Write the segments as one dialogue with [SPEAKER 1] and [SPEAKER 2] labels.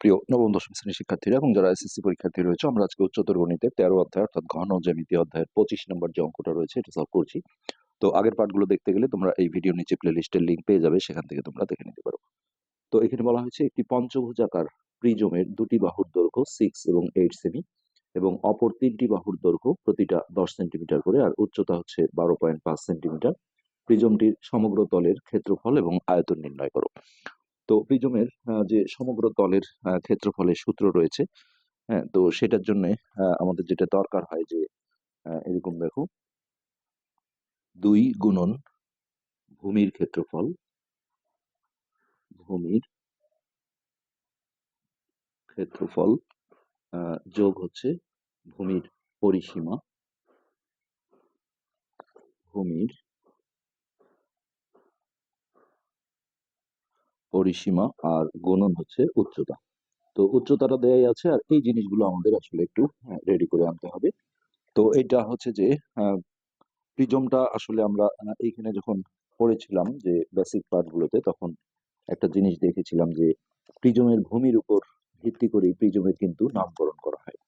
[SPEAKER 1] প্রিয় নবম, দশম শ্রেণির শিক্ষার্থীরা এবং যারা এসএসসি পরীক্ষার্থী রয়েছে, আমরা আজকে উচ্চতর গণিতের তেরো অধ্যায় অর্থাৎ ঘন জ্যামিতি অধ্যায়ের পঁচিশ নম্বর যে অঙ্কটা রয়েছে, এটা সলভ করছি। তো আগের পার্টগুলো দেখতে গেলে তোমরা এই ভিডিও নিচে প্লে লিস্টের লিঙ্ক পেয়ে যাবে, সেখান থেকে তোমরা দেখে নিতে পারো। তো এখানে বলা হয়েছে একটি পঞ্চভুজাকার প্রিজমের দুটি বাহুর দৈর্ঘ্য সিক্স এবং এইট সেমি এবং অপর তিনটি বাহুর দৈর্ঘ্য প্রতিটা দশ সেন্টিমিটার করে, আর উচ্চতা হচ্ছে বারো পয়েন্ট পাঁচ সেন্টিমিটার প্রিজমটির সমগ্র তলের ক্ষেত্রফল এবং আয়তন নির্ণয় করো। তো প্রিজমের যে সমগ্র তলের ক্ষেত্রফলের সূত্র রয়েছে হ্যাঁ তো সেটার জন্য আমাদের যেটা দরকার হয় যে এরকম দেখো। দুই গুণন ভূমির ক্ষেত্রফল ভূমির ক্ষেত্রফল যোগ হচ্ছে ভূমির পরিসীমা, ভূমির পরিসীমা আর গুণন হচ্ছে উচ্চতা। তো উচ্চতাটা দেয়াই আছে আর এই জিনিসগুলো আমাদের আসলে একটু রেডি করে আনতে হবে। তো এটা হচ্ছে যে প্রিজমটা আসলে আমরা এইখানে যখন পড়েছিলাম যে বেসিক পার্টগুলোতে তখন একটা জিনিস দেখেছিলাম যে প্রিজমের ভূমির উপর ভিত্তি করে প্রিজমের কিন্তু নামকরণ করা হয়।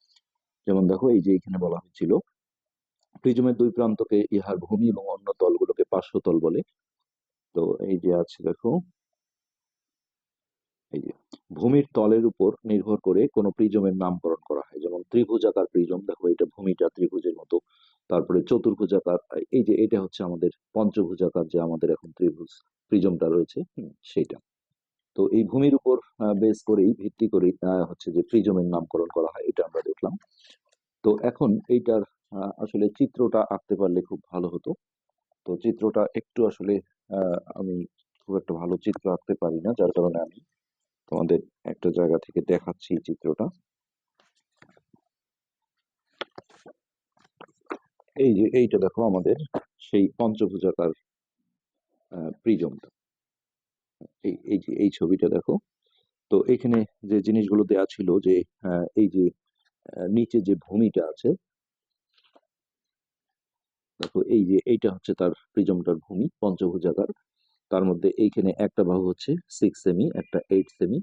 [SPEAKER 1] যেমন দেখো, এই যে এখানে বলা হয়েছিল, প্রিজমের দুই প্রান্তকে ইহার ভূমি এবং অন্য তলগুলোকে পার্শ্বতল বলে। তো এই যে আছে দেখো এই যে ভূমির তলের উপর নির্ভর করে কোন প্রিজমের নামকরণ করা হয়। যেমন ত্রিভুজাকার প্রিজম দেখো এটা ভূমিটা ত্রিভুজের মতো। তারপরে চতুর্ভুজাকার এই যে এটা হচ্ছে আমাদের পঞ্চভুজাকার যে আমাদের এখন ত্রিভুজ প্রিজমটা রয়েছে সেইটা। তো এই ভূমির উপর বেস করেই ভিত্তি আহ, হচ্ছে যে প্রিজমের নামকরণ করা হয় এটা আমরা দেখলাম। তো এখন এইটার আসলে চিত্রটা আঁকতে পারলে খুব ভালো হতো। তো চিত্রটা একটু আসলে আমি খুব একটা ভালো চিত্র আঁকতে পারি না যার কারণে আমি তোমাদের একটা জায়গা থেকে দেখাচ্ছি চিত্রটা। এই যে, এইটা দেখো আমাদের সেই পঞ্চভুজাকার প্রিজমটা। এই এই যে, এই ছবিটা দেখো। তো এখানে যে জিনিসগুলো দেয়া ছিল যে এই যে নিচে যে ভূমিটা আছে, দেখো এই যে, এইটা হচ্ছে তার প্রিজমটার ভূমি, পঞ্চভুজাকার। তার মধ্যে এইখানে একটা বাহু হচ্ছে সিক্স সেমি একটা এইট সেমি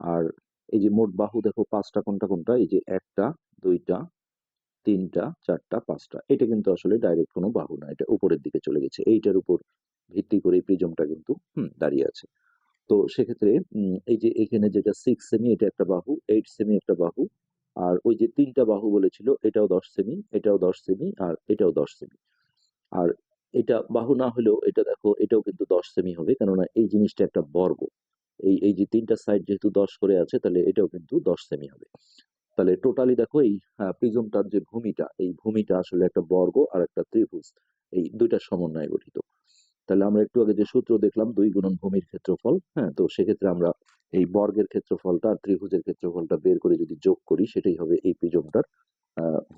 [SPEAKER 1] আর এই যে মোট বাহু দেখো পাঁচটা কোনটা কোনটা? এই যে একটা, দুইটা, তিনটা, চারটা, পাঁচটা। এটা কিন্তু আসলে ডাইরেক্ট কোনো বাহু না, এটা উপরের দিকে চলে গেছে। এইটার উপর ভিত্তি করে এই প্রিজমটা কিন্তু দাঁড়িয়ে আছে। তো সেক্ষেত্রে এই যে এখানে যেটা সিক্স সেমি এটা একটা বাহু এইট সেমি একটা বাহু, আর ওই যে তিনটা বাহু বলেছিল, এটাও দশ সেমি এটাও দশ সেমি আর এটাও দশ সেমি আর এটা বাহু না হলেও এটা দেখো, এটাও কিন্তু দশ সেমি হবে। কেননা এই জিনিসটা একটা বর্গ। এই এই যে তিনটা সাইড যেহেতু দশ করে আছে, তাহলে এটাও কিন্তু দশ সেমি হবে। তাহলে টোটালি দেখো এই প্রিজমটার যে ভূমিটা, এই ভূমিটা আসলে একটা বর্গ আর একটা ত্রিভুজ। এই দুইটা সমন্বয়ে গঠিত। তাহলে আমরা একটু আগে যে সূত্র দেখলাম, দুই গুণন ভূমির ক্ষেত্রফল হ্যাঁ তো সেক্ষেত্রে আমরা এই বর্গের ক্ষেত্রফলটা আর ত্রিভুজের ক্ষেত্রফলটা বের করে যদি যোগ করি, সেটাই হবে এই প্রিজমটার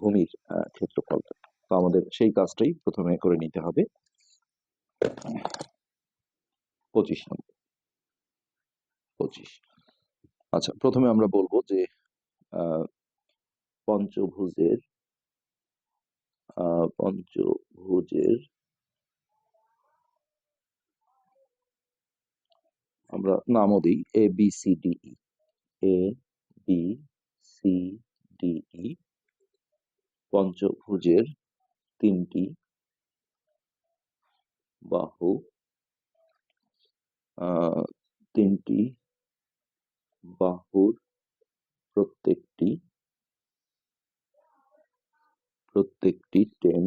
[SPEAKER 1] ভূমির ক্ষেত্রফলটা। আমাদের সেই কাজটাই প্রথমে করে নিতে হবে। পঁচিশ নম্বর। পঁচিশ। আচ্ছা প্রথমে আমরা বলব যে পঞ্চভুজের পঞ্চভুজের আমরা নামও দিই A B C D A B C D E পঞ্চভুজের তিনটি। বাহু তিনটি। বাহুর প্রত্যেকটি প্রত্যেকটি টেন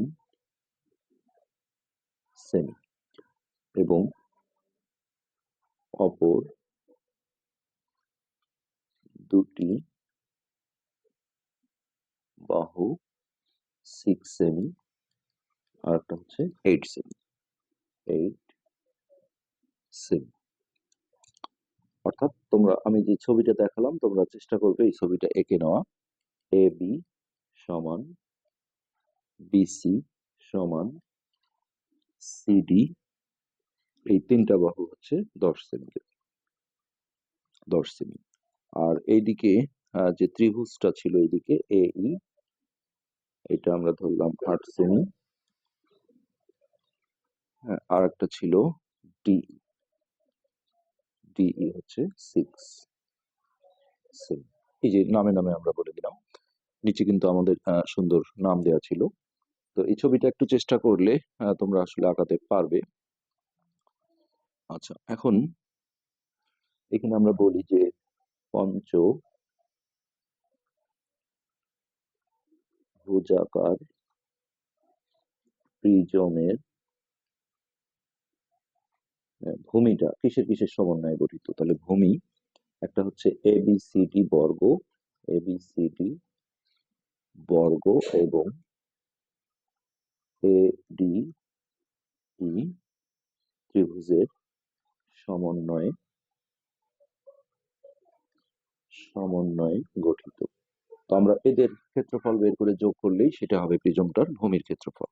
[SPEAKER 1] সেমি এবং অপর দুটি বাহু সিক্স সেমি আর একটা হচ্ছে এইট সেমি এইট সেমি অর্থাৎ তোমরা, আমি যে ছবিটা দেখালাম, তোমরা চেষ্টা করবে এই ছবিটা এঁকে নেওয়া। এ বি সমান বিসি সমান সিডি এই তিনটা বাহু হচ্ছে দশ সেমি দশ সেমি আর এইদিকে যে ত্রিভুজটা ছিল এইদিকে এ ই এটা আমরা ধরলাম আট সেমি আর একটা ছিল ডি ডিই হচ্ছে সিক্স এই যে নামে নামে আমরা বলে দিলাম। নিচে কিন্তু আমাদের সুন্দর নাম দেওয়া ছিল। তো এই ছবিটা একটু চেষ্টা করলে তোমরা আসলে আঁকাতে পারবে। আচ্ছা এখন এখানে আমরা বলি যে পঞ্চ ভুজাকার প্রিজমের ভূমিটা কিসের কিসের সমন্বয়ে গঠিত? তাহলে ভূমি একটা হচ্ছে এ বি সি ডি বর্গ এ বি সি ডি বর্গ এবং এ ডি ই ত্রিভুজের সমন্বয়ে সমন্বয়ে গঠিত। তো আমরা এদের ক্ষেত্রফল বের করে যোগ করলেই সেটা হবে প্রিজমটার ভূমির ক্ষেত্রফল।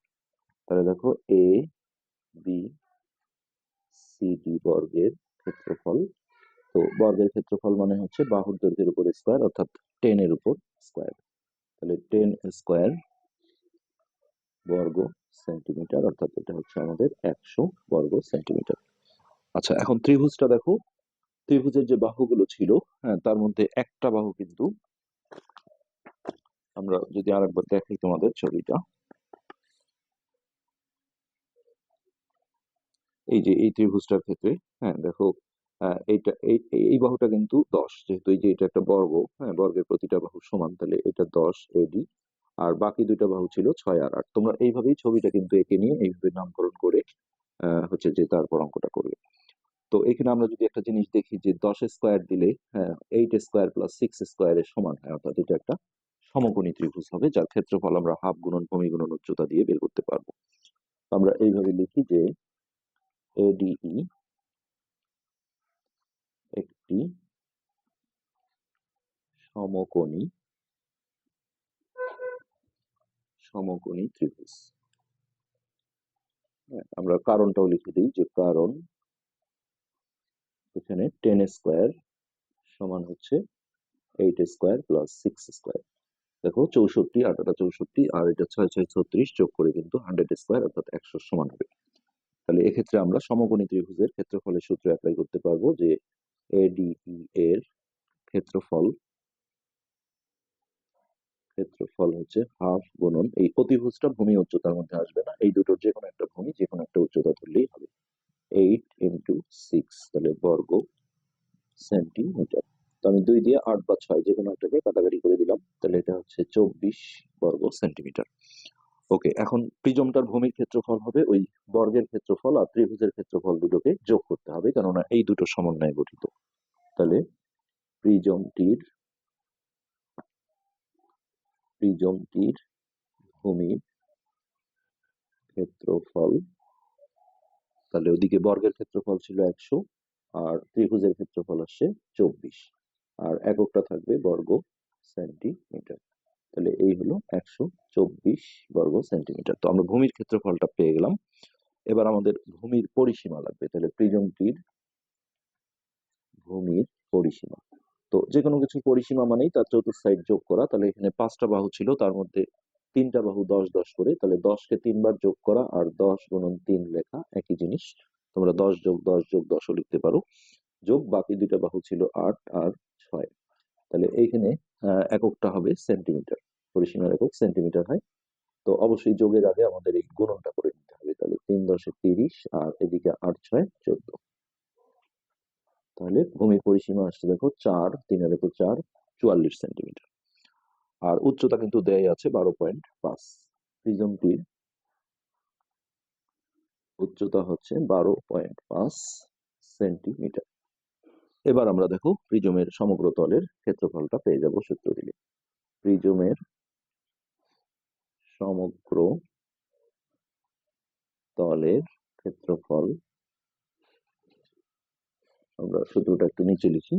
[SPEAKER 1] তাহলে দেখো এ বি সি ডি বর্গের ক্ষেত্রফল। তো বর্গের ক্ষেত্রফল মানে হচ্ছে বাহুর দৈর্ঘ্যের উপর স্কোয়ার অর্থাৎ টেন এর উপর স্কোয়ার তাহলে টেন স্কোয়ার বর্গ সেন্টিমিটার অর্থাৎ এটা হচ্ছে আমাদের একশো বর্গ সেন্টিমিটার আচ্ছা এখন ত্রিভুজটা দেখো। ত্রিভুজের যে বাহুগুলো ছিল হ্যাঁ তার মধ্যে একটা বাহু কিন্তু আমরা যদি আরেকবার দেখাই তোমাদের ছবিটা। এই যে, এই ত্রিভুজটার ক্ষেত্রে হ্যাঁ দেখো এইটা, এই, এই- বাহুটা কিন্তু দশ, যেহেতু এই যে, এটা একটা বর্গ হ্যাঁ বর্গের প্রতিটা বাহু সমান, তাহলে এটা দশ এডি আর বাকি দুইটা বাহু ছিল ছয় আর আট তোমরা এইভাবেই ছবিটা কিন্তু এঁকে নিয়ে এইভাবে নামকরণ করে হচ্ছে যে, তারপর অঙ্কটা করবে। তো এখানে আমরা যদি একটা জিনিস দেখি যে, দশ স্কোয়ার দিলে হ্যাঁ এইট স্কোয়ার প্লাস সিক্স স্কোয়ারের সমান, হয়, অর্থাৎ এটা একটা সমকোণী ত্রিভুজ হবে, যার ক্ষেত্রফল আমরা হাফ গুণন ভূমি গুণন উচ্চতা দিয়ে বের করতে পারব। আমরা এইভাবে লিখি যে এডিই একটি সমকোণী সমকোণী ত্রিভুজ। হ্যাঁ, আমরা কারণটাও লিখে দিই যে কারণ এখানে টেন স্কোয়ার সমান হচ্ছে eight square plus six square. দেখো চৌষট্টি আটাটা চৌষট্টি আর এটা ছয় ছয় ছত্রিশ যোগ করে কিন্তু হান্ড্রেড স্কোয়ার অর্থাৎ একশো সমান হবে। তাহলে এক্ষেত্রে আমরা সমকোণী ত্রিভুজের ক্ষেত্রফলের সূত্র অ্যাপ্লাই করতে পারব যে এডিই এর ক্ষেত্রফল ক্ষেত্রফল হচ্ছে হাফ গুণন। এই অতিভুজটা ভূমি উচ্চতার মধ্যে আসবে না। এই দুটোর যে কোনো একটা ভূমি যে কোনো একটা উচ্চতা ধরলেই হবে। এইট ইন্টু সিক্স তাহলে বর্গ সেন্টিমিটার তো আমি দুই দিয়ে আট বা ছয় যে কোনো একটাকে কাটাকাটি করে দিলাম। তাহলে এটা হচ্ছে চব্বিশ বর্গ সেন্টিমিটার ওকে, এখন প্রিজমটার ভূমির ক্ষেত্রফল হবে ওই বর্গের ক্ষেত্রফল আর ত্রিভুজের ক্ষেত্রফল দুটোকে যোগ করতে হবে, কেননা এই দুটো সমন্বয়ে গঠিত। তাহলে প্রিজমটির প্রিজমটির ভূমির ক্ষেত্রফল, তাহলে ওদিকে বর্গের ক্ষেত্রফল ছিল একশো আর ত্রিভুজের ক্ষেত্রফল আসছে চব্বিশ। আর এককটা থাকবে বর্গ সেন্টিমিটার। তাহলে এই হলো একশো চব্বিশ বর্গ সেন্টিমিটার। তো আমরা ভূমির ক্ষেত্রফলটা পেয়ে গেলাম। এবার আমাদের ভূমির পরিসীমা লাগবে। তাহলে প্রিজমটির ভূমির পরিসীমা। তো যে কোনো কিছুর পরিসীমা মানেই তার চতুর্থ সাইড যোগ করা। তাহলে এখানে পাঁচটা বাহু ছিল, তার মধ্যে তিনটা বাহু দশ দশ করে। তাহলে দশকে তিনবার যোগ করা আর দশ গুণন তিন লেখা একই জিনিস। তোমরা দশ যোগ দশ যোগ দশও লিখতে পারো। যোগ বাকি দুইটা বাহু ছিল আট আর ছয়। তাহলে এইখানে এককটা হবে সেন্টিমিটার পরিসীমার একক সেন্টিমিটার হয়। তো অবশ্যই যোগের আগে আমাদের এই গুণনটা করে নিতে হবে। তাহলে তিন দশে তিরিশ আর এদিকে আট ছয় চোদ্দ। তাহলে ভূমির পরিসীমা আসছে দেখো চার, তিনের একক চার, চুয়াল্লিশ সেন্টিমিটার আর উচ্চতা কিন্তু দেয় আছে বারো পয়েন্ট পাঁচ। প্রিজমটির উচ্চতা হচ্ছে বারো পয়েন্ট পাঁচ সেন্টিমিটার এবার আমরা দেখো প্রিজমের সমগ্র তলের ক্ষেত্রফলটা পেয়ে যাব সূত্র দিলে। প্রিজমের সমগ্র তলের ক্ষেত্রফল আমরা সূত্রটা একটু নিচে লিখি।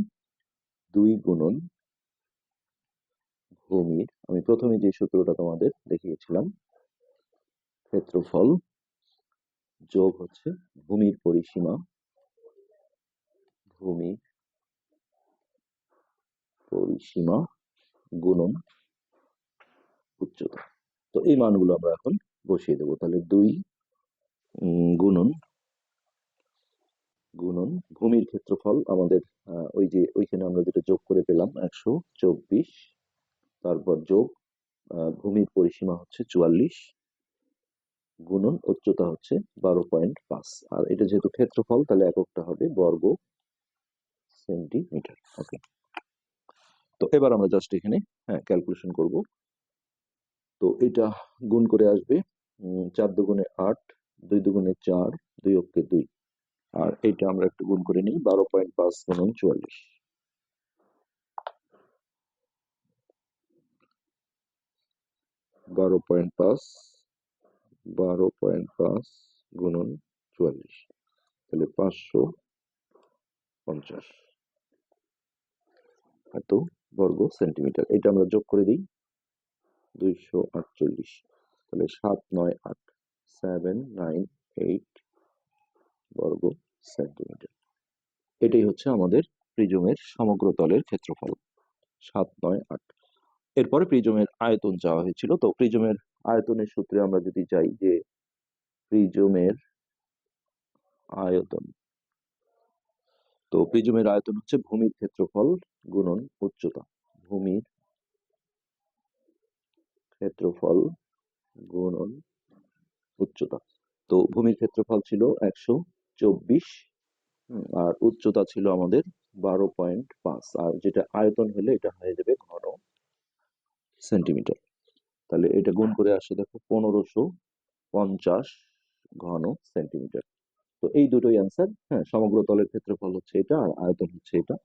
[SPEAKER 1] দুই গুণন ভূমির, আমি প্রথমে যে সূত্রটা তোমাদের দেখিয়েছিলাম, ক্ষেত্রফল যোগ হচ্ছে ভূমির পরিসীমা, ভূমি পরিসীমা গুণন উচ্চতা তো এই মানগুলো আমরা এখন বসিয়ে দেবো। তাহলে দুই গুণন গুণন ভূমির ক্ষেত্রফল আমাদের ওই যে ওইখানে আমরা যেটা যোগ করে পেলাম একশো চব্বিশ, তারপর যোগ ভূমির পরিসীমা হচ্ছে চুয়াল্লিশ, গুণন উচ্চতা হচ্ছে বারো পয়েন্ট পাঁচ। আর এটা যেহেতু ক্ষেত্রফল, তাহলে এককটা হবে বর্গ সেন্টিমিটার। ওকে। তো এবার আমরা জাস্ট এখানে হ্যাঁ ক্যালকুলেশন করব। তো এটা গুণ করে আসবে চার দুগুণে আট, দুই দুগুণে চার, দুই অক্ষে দুই। আর এটা আমরা একটু গুণ করে নিই, বারো পয়েন্ট পাঁচ গুণন চুয়াল্লিশ। বারো পয়েন্ট পাঁচ, বারো পয়েন্ট পাঁচ গুণন চুয়াল্লিশ। তাহলে পাঁচশো পঞ্চাশ। এত বর্গ সেন্টিমিটার। এটা আমরা যোগ করে দিই। দুইশো আটচল্লিশ। তাহলে সাত নয় আট, সেভেন নাইন এইট বর্গ সেন্টিমিটার। এটাই হচ্ছে আমাদের প্রিজমের সমগ্র তলের ক্ষেত্রফল। সাত নয় আট। এরপরে প্রিজমের আয়তন চাওয়া হয়েছিল। তো প্রিজমের আয়তনের সূত্রে আমরা যদি যাই যে প্রিজমের আয়তন, তো প্রিজমের আয়তন হচ্ছে ভূমির ক্ষেত্রফল গুণন উচ্চতা। ভূমির ক্ষেত্রফল গুণন উচ্চতা। তো ভূমির ক্ষেত্রফল ছিল একশো চব্বিশ আর উচ্চতা ছিল আমাদের বারো পয়েন্ট পাঁচ, আর যেটা আয়তন হলে এটা হয়ে যাবে ঘন সেন্টিমিটার। তাহলে এটা গুণ করে আসে দেখো পনেরোশো পঞ্চাশ ঘন সেন্টিমিটার। তো এই দুটোই অ্যান্সার হ্যাঁ সমগ্র তলের ক্ষেত্রফল হচ্ছে এটা আর আয়তন হচ্ছে এটা।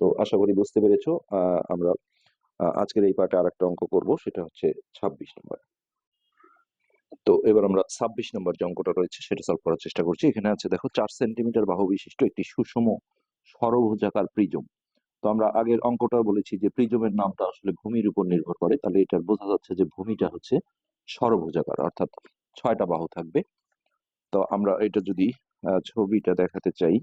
[SPEAKER 1] তো আশা করি বুঝতে পেরেছ। আমরা আজকের এই পার্টে আর একটা অঙ্ক করব, সেটা হচ্ছে ছাব্বিশ নম্বর। তো এবার আমরা ছাব্বিশ নম্বর যে অঙ্কটা রয়েছে, সেটা সলভ করার চেষ্টা করছি। এখানে আছে, দেখো, চার সেন্টিমিটার বাহু বিশিষ্ট একটি সুষম সরভুজাকার প্রিজম। তো আমরা আগের অঙ্কটা বলেছি যে প্রিজমের নামটা আসলে ভূমির উপর নির্ভর করে। তাহলে এটার বোঝা যাচ্ছে যে ভূমিটা হচ্ছে সরভুজাকার, অর্থাৎ ছয়টা বাহু থাকবে। তো আমরা এটা যদি ছবিটা দেখাতে চাই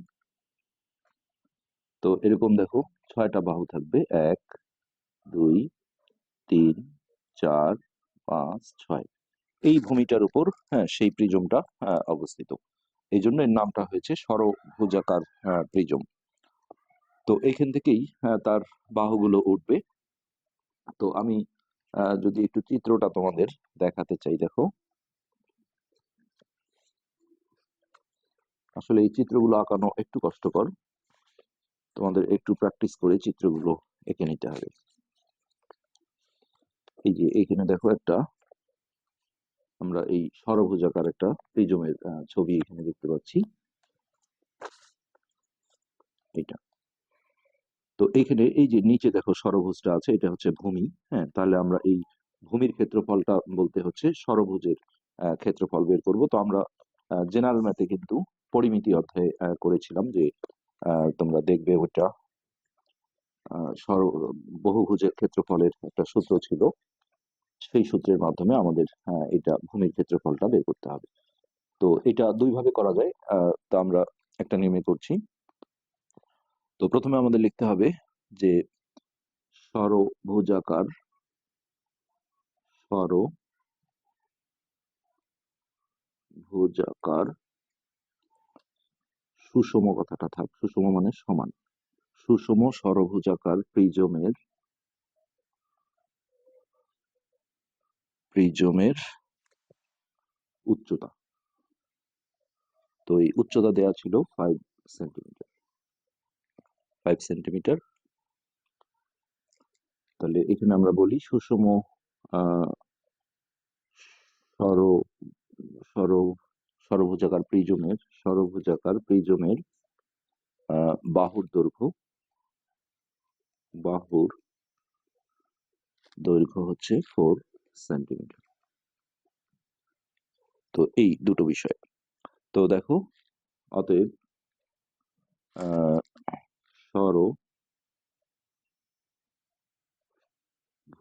[SPEAKER 1] তো এরকম দেখো, ছয়টা বাহু থাকবে। এক, দুই, তিন, চার, পাঁচ, ছয়। এই ভূমিটার উপর হ্যাঁ সেই প্রিজমটা অবস্থিত। এই জন্য এর নামটা হয়েছে সরভুজাকার প্রিজম। তো এখান থেকেই তার বাহুগুলো উঠবে। তো আমি যদি একটু চিত্রটা তোমাদের দেখাতে চাই, দেখো। আসলে এই চিত্রগুলো আঁকানো একটু কষ্টকর। তোমাদের একটু প্র্যাকটিস করে চিত্রগুলো এঁকে নিতে হবে। এই যে এইখানে দেখো একটা আমরা এই সরভুজাকার একটা প্রিজমের ছবি এখানে দেখতে পাচ্ছি। এটা তো এইখানে এই যে নিচে দেখো সরভুজটা আছে এটা হচ্ছে ভূমি হ্যাঁ? তাহলে আমরা এই ভূমির ক্ষেত্রফলটা বলতে হচ্ছে সরভুজের ক্ষেত্রফল বের করব। তো আমরা জেনারেল ম্যাথে কিন্তু পরিমিতি আহ, করেছিলাম যে তোমরা দেখবে ওটা। সর, বহুভুজের ক্ষেত্রফলের একটা সূত্র ছিল। সেই সূত্রের মাধ্যমে আমাদের এটা ভূমির ক্ষেত্রফলটা বের করতে হবে। তো এটা দুই ভাবে করা যায়। তা আমরা একটা নিয়মে করছি। তো প্রথমে আমাদের লিখতে হবে যে সরভুজাকার সরভুজাকার সুষম কথাটা থাক, সুষম মানে সমান। সুষম সরভুজাকার প্রিজমের প্রিজমের উচ্চতা। তো এই উচ্চতা দেয়া ছিল ফাইভ সেন্টিমিটার ফাইভ সেন্টিমিটার তাহলে এখানে আমরা বলি সুষম, আহ, সর সর সরভুজাকার প্রিজমের সরভুজাকার প্রিজমের বাহুর দৈর্ঘ্য। বাহুর দৈর্ঘ্য হচ্ছে ফোর সেন্টিমিটার তো এই দুটো বিষয়। তো দেখো, অতএব সর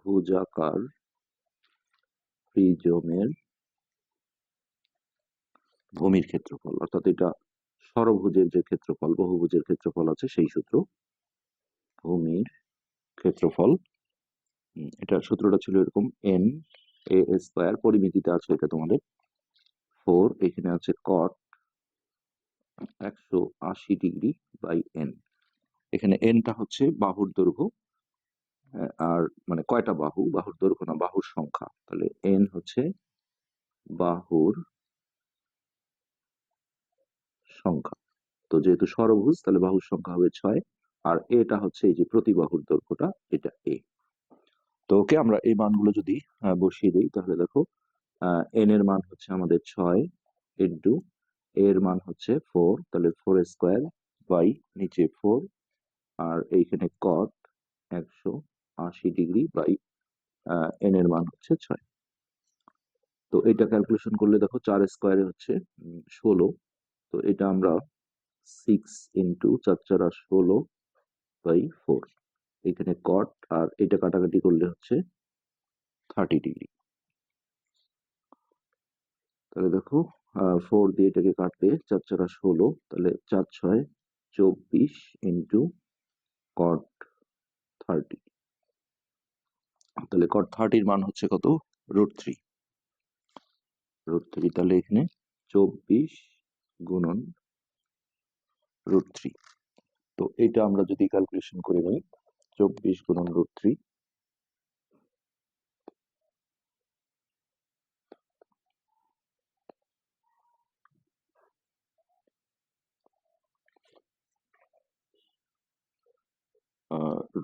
[SPEAKER 1] ভুজাকার প্রিজমের ভূমির ক্ষেত্রফল। অর্থাৎ এটা সরভুজের যে ক্ষেত্রফল, বহুভুজের ক্ষেত্রফল আছে, সেই সূত্র ভূমির ক্ষেত্রফল। এটা সূত্রটা ছিল এরকম এন এ স্কোয়ার পরিমিতিতে আছে এটা তোমাদের ফোর এখানে আছে কট একশো আশি ডিগ্রি বাই এন এখানে এনটা হচ্ছে বাহুর দৈর্ঘ্য আর মানে কয়টা বাহু? বাহুর দৈর্ঘ্য না, বাহুর সংখ্যা। তাহলে এন হচ্ছে বাহুর সংখ্যা। তো যেহেতু ষড়ভুজ তাহলে বাহুর সংখ্যা হবে ছয়। আর এটা হচ্ছে এই যে প্রতি বাহুর দৈর্ঘ্যটা, এটা এ তো ওকে, আমরা এই মানগুলো যদি বসিয়ে দিই, তাহলে দেখো এন এর মান হচ্ছে আমাদের ছয় ইন্টু এর মান হচ্ছে ফোর তাহলে ফোর স্কোয়ার বাই নিচে ফোর আর এইখানে কট একশো আশি ডিগ্রি বাই এন এর মান হচ্ছে ছয়। তো এটা ক্যালকুলেশন করলে দেখো, চার স্কোয়ারে হচ্ছে ষোলো। তো এটা আমরা সিক্স ইন্টু চার চার আর ষোলো বাই ফোর এখানে কট আর এটা কাটাকাটি করলে হচ্ছে থার্টি ডিগ্রি তাহলে দেখো ফোর দিয়ে এটাকে কাটলে চার চারা ষোলো, তাহলে চার ছয় চব্বিশ ইন্টু কট থার্টি তাহলে কট থার্টির মান হচ্ছে কত? রুট থ্রি রুট থ্রি তাহলে এখানে চব্বিশ গুণন রুট থ্রি তো এটা আমরা যদি ক্যালকুলেশন করে নিই, চব্বিশ গুণন রুট থ্রি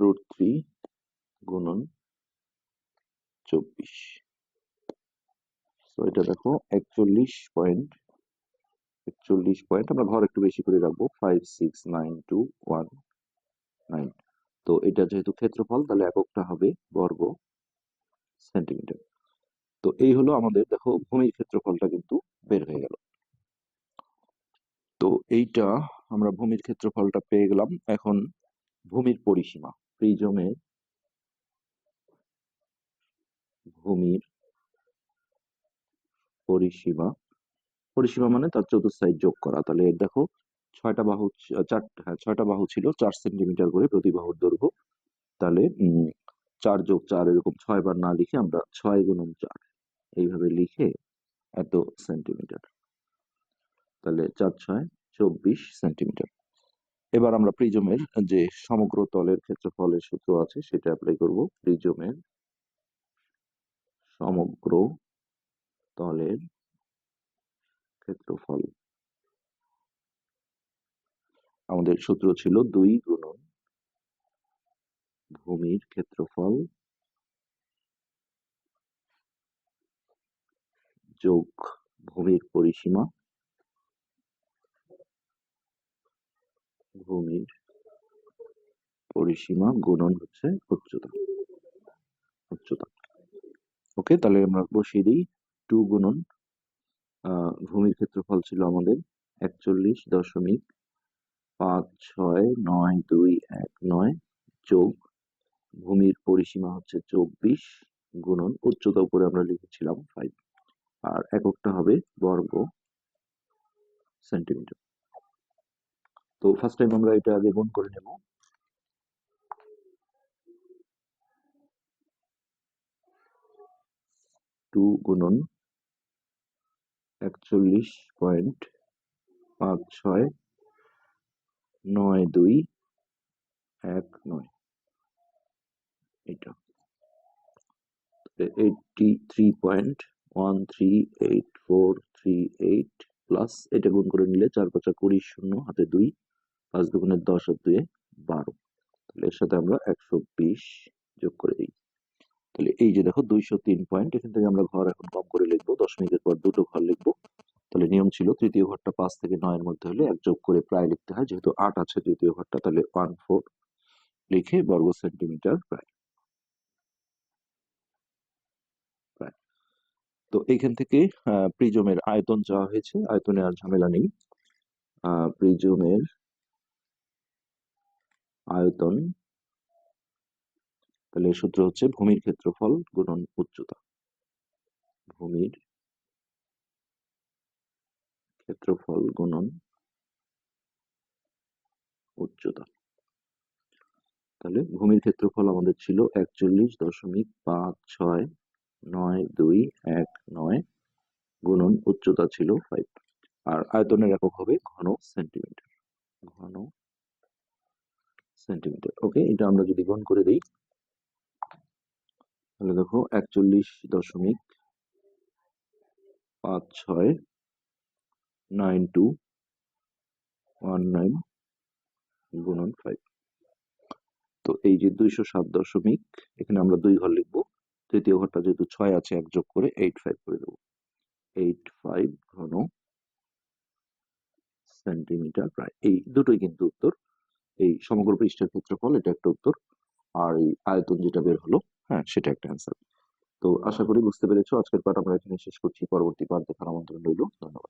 [SPEAKER 1] রুট থ্রি গুণন চব্বিশ। তো এটা দেখো একচল্লিশ পয়েন্ট একচল্লিশ পয়েন্ট আমরা ঘর একটু বেশি করে রাখব five six nine two one nine তো এটা যেহেতু ক্ষেত্রফল, তাহলে এককটা হবে বর্গ সেন্টিমিটার তো এই হলো আমাদের, দেখো, ভূমির ক্ষেত্রফলটা কিন্তু বের হয়ে গেল। তো এইটা আমরা ভূমির ক্ষেত্রফলটা পেয়ে গেলাম, এখন ভূমির পরিসীমা, প্রিজমের ভূমির পরিসীমা পরিসীমা মানে তার চতুর্সাইড যোগ করা। তাহলে দেখো, ছয়টা বাহু, চার হ্যাঁ ছয়টা বাহু ছিল, চার সেন্টিমিটার করে প্রতি বাহুর দৈর্ঘ্য। তাহলে চার যোগ চার এরকম ছয় বার না লিখে আমরা ছয় গুণন চার, এইভাবে লিখে এত সেন্টিমিটার তাহলে চার, ছয়, চব্বিশ সেন্টিমিটার এবার আমরা প্রিজমের যে সমগ্র তলের ক্ষেত্রফলের সূত্র আছে, সেটা অ্যাপ্লাই করব। প্রিজমের সমগ্র তলের ক্ষেত্রফল আমাদের সূত্র ছিল দুই গুণন ভূমির ক্ষেত্রফল যোগ ভূমির পরিসীমা ভূমির পরিসীমা গুণন হচ্ছে উচ্চতা। উচ্চতা। ওকে, তাহলে আমরা বসিয়ে দিই। টু গুণন ভূমির ক্ষেত্রফল ছিল আমাদের একচল্লিশ দশমিক পাঁচ ছয় নয় দুই এক নয় যোগ ভূমির পরিসীমা হচ্ছে চব্বিশ গুণন উচ্চতা উপরে আমরা লিখেছিলাম ফাইভ আর এককটা হবে বর্গ সেন্টিমিটার তো ফার্স্ট টাইম আমরা এটা আগে গুণ করে নেব। টু গুণন একচল্লিশ পয়েন্ট পাঁচ ছয়, নয় দুই, এক নয়। এটা eighty three point one three eight four three eight plus এটা গুণ করে নিলে চার পাঁচা কুড়ি শূন্য, হাতে দুই, পাঁচ দুগুণের দশ আর দুয়ে বারো। তাহলে এর সাথে আমরা একশো বিশ যোগ করে দিই। তাহলে এই যে দেখো দুইশো তিন পয়েন্ট, এখান থেকে আমরা ঘর এখন কম করে লিখব, দশমিকের পর দুটো ঘর লিখব। তাহলে নিয়ম ছিল তৃতীয় ঘরটা পাঁচ থেকে নয়ের মধ্যে হলে এক যোগ করে প্রায় লিখতে হয়, যেহেতু আট আছে তৃতীয় ঘরটা, তাহলে ওয়ান ফোর লিখে বর্গ সেন্টিমিটার প্রায়। তো এইখান থেকে প্রিজমের আয়তন চাওয়া হয়েছে, আয়তনে আর ঝামেলা নেই। প্রিজমের আয়তন তাহলে সূত্র হচ্ছে ভূমির ক্ষেত্রফল গুণন উচ্চতা। ভূমির ক্ষেত্রফল গুণন উচ্চতা। তাহলে ভূমির ক্ষেত্রফল আমাদের ছিল একচল্লিশ দশমিক পাঁচ ছয় নয় দুই এক নয় গুণন উচ্চতা ছিল ফাইভ আর আয়তনের একক হবে ঘন সেন্টিমিটার। ঘন সেন্টিমিটার। ওকে, এটা আমরা যদি গুণ করে দিই তাহলে দেখো একচল্লিশ দশমিক পাঁচ ছয় নাইন টু ওয়ান নাইন গুণন ফাইভ। তো এই যে দুইশো সাত দশমিক, এখানে আমরা দুই ঘর লিখব। তৃতীয় ঘরটা যেহেতু ছয় আছে, এক যোগ করে এইট ফাইভ করে দেবো। এইট ফাইভ ঘন সেন্টিমিটার প্রায়। এই দুটোই কিন্তু উত্তর। এই সমগ্র পৃষ্ঠের ক্ষেত্রফল, এটা একটা উত্তর। আর এই আয়তন যেটা বের হলো হ্যাঁ সেটা একটা অ্যান্সার তো আশা করি বুঝতে পেরেছ। আজকের পাঠ আমরা এখানে শেষ করছি। পরবর্তী পাঠ দেখার আমন্ত্রণ রইল। ধন্যবাদ।